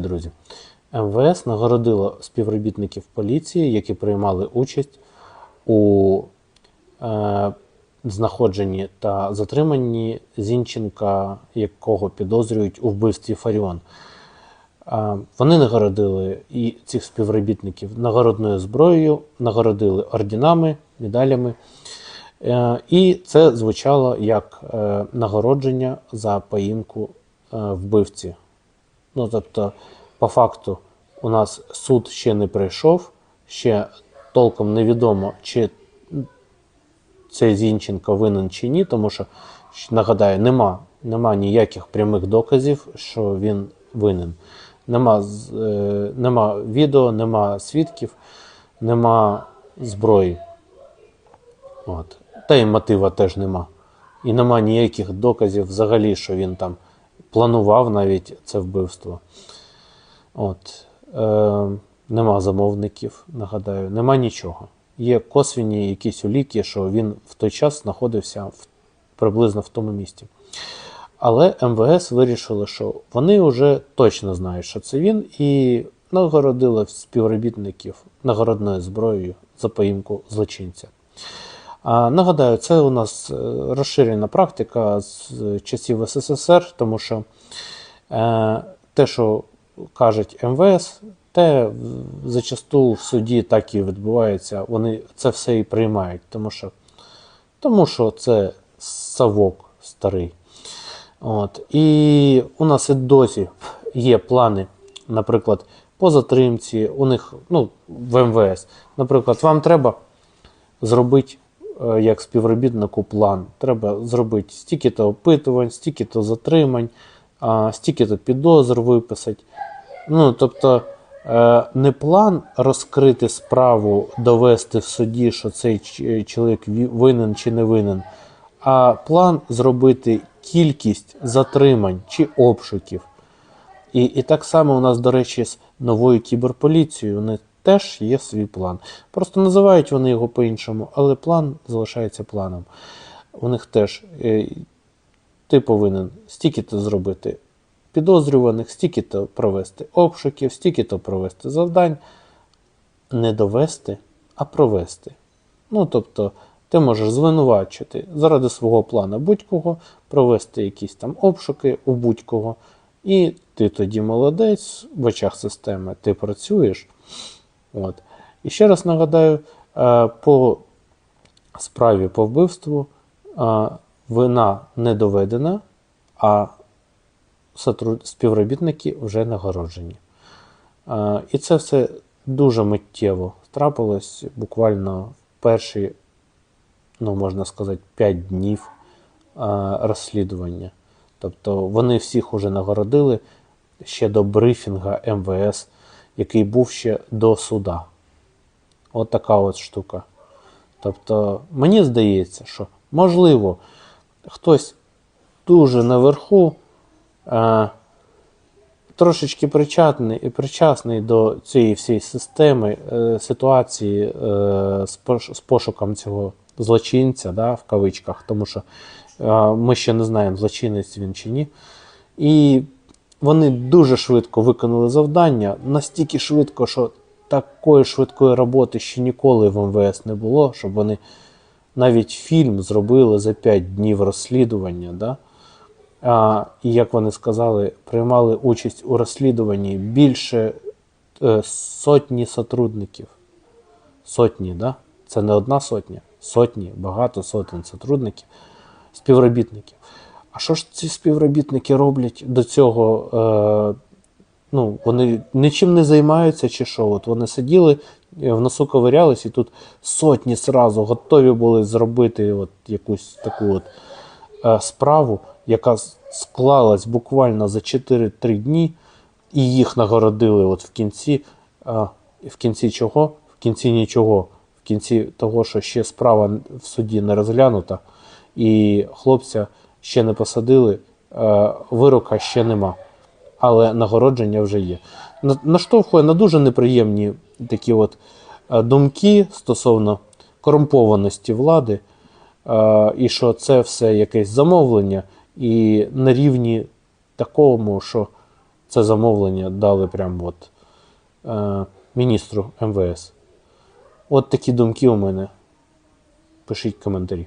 Друзі, МВС нагородило співробітників поліції, які приймали участь у е, знаходженні та затриманні Зінченка, якого підозрюють у вбивстві Фаріон. Е, вони нагородили і цих співробітників нагородною зброєю, нагородили орденами, медалями. Е, і це звучало як е, нагородження за поїмку е, вбивці. Ну, тобто, по факту, у нас суд ще не прийшов, ще толком невідомо, чи цей Зінченко винен чи ні, тому що, нагадаю, нема, нема ніяких прямих доказів, що він винен. Нема, е, нема відео, нема свідків, нема зброї. От. Та й мотива теж нема. І нема ніяких доказів взагалі, що він там планував навіть це вбивство. От. Е, нема замовників, нагадаю, нема нічого. Є косвіні якісь уліки, що він в той час знаходився в, приблизно в тому місці. Але МВС вирішили, що вони вже точно знають, що це він, і нагородили співробітників нагородною зброєю за поїмку злочинця. Нагадаю, це у нас е, розширена практика з часів СССР, тому що е, те, що кажуть МВС, те зачасту в суді так і відбувається. Вони це все і приймають, тому що, тому що це совок старий. От. І у нас і досі є плани, наприклад, по затримці, у них ну, в МВС. Наприклад, вам треба зробити е, як співробітнику план. Треба зробити стільки-то опитувань, стільки-то затримань, стільки-то підозр виписати. Ну, тобто, е, не план розкрити справу, довести в суді, що цей чоловік винен чи не винен, а план зробити кількість затримань чи обшуків. І, і так само у нас, до речі, з новою кіберполіцією вони теж є свій план. Просто називають вони його по-іншому, але план залишається планом. У них теж е, ти повинен стільки-то зробити підозрюваних, стільки-то провести обшуків, стільки-то провести завдань, не довести, а провести. Ну, тобто, ти можеш звинувачити заради свого плану будь-кого, провести якісь там обшуки у будь-кого, і ти тоді молодець в очах системи, ти працюєш. От. І ще раз нагадаю, е, по справі по вбивству е, вина не доведена, а співробітники вже нагороджені. Е, І це все дуже миттєво трапилось буквально в перші, ну можна сказати, 5 днів розслідування. Тобто вони всіх уже нагородили ще до брифінга МВС, який був ще до суда. От така от штука. Тобто, мені здається, що можливо хтось дуже наверху е, трошечки причетний, причасний до цієї всієї системи, е, ситуації е, з, пош- з пошуком цього злочинця, да, в кавичках, тому що е, ми ще не знаємо, злочинець він чи ні. І вони дуже швидко виконали завдання, настільки швидко, що такої швидкої роботи ще ніколи в МВС не було, щоб вони навіть фільм зробили за 5 днів розслідування. Да? А, і як вони сказали, приймали участь у розслідуванні більше е, сотні сотрудників. Сотні, да? Це не одна сотня, сотні, багато сотень сотрудників, співробітників. А що ж ці співробітники роблять до цього? Е, ну, вони нічим не займаються чи що? От вони сиділи, е, в носу ковирялись, і тут сотні зразу готові були зробити от якусь таку от е, справу, яка склалась буквально за 4-3 дні, і їх нагородили от в кінці. Е, в кінці чого? В кінці нічого. В кінці того, що ще справа в суді не розглянута, і хлопця ще не посадили, е, вирока ще нема. Але нагородження вже є. Наштовхує на дуже неприємні такі от е, думки стосовно корумпованості влади, е, і що це все якесь замовлення, і на рівні такому, що це замовлення дали прямо от, міністру МВС. От такі думки у мене. Пишіть коментарі.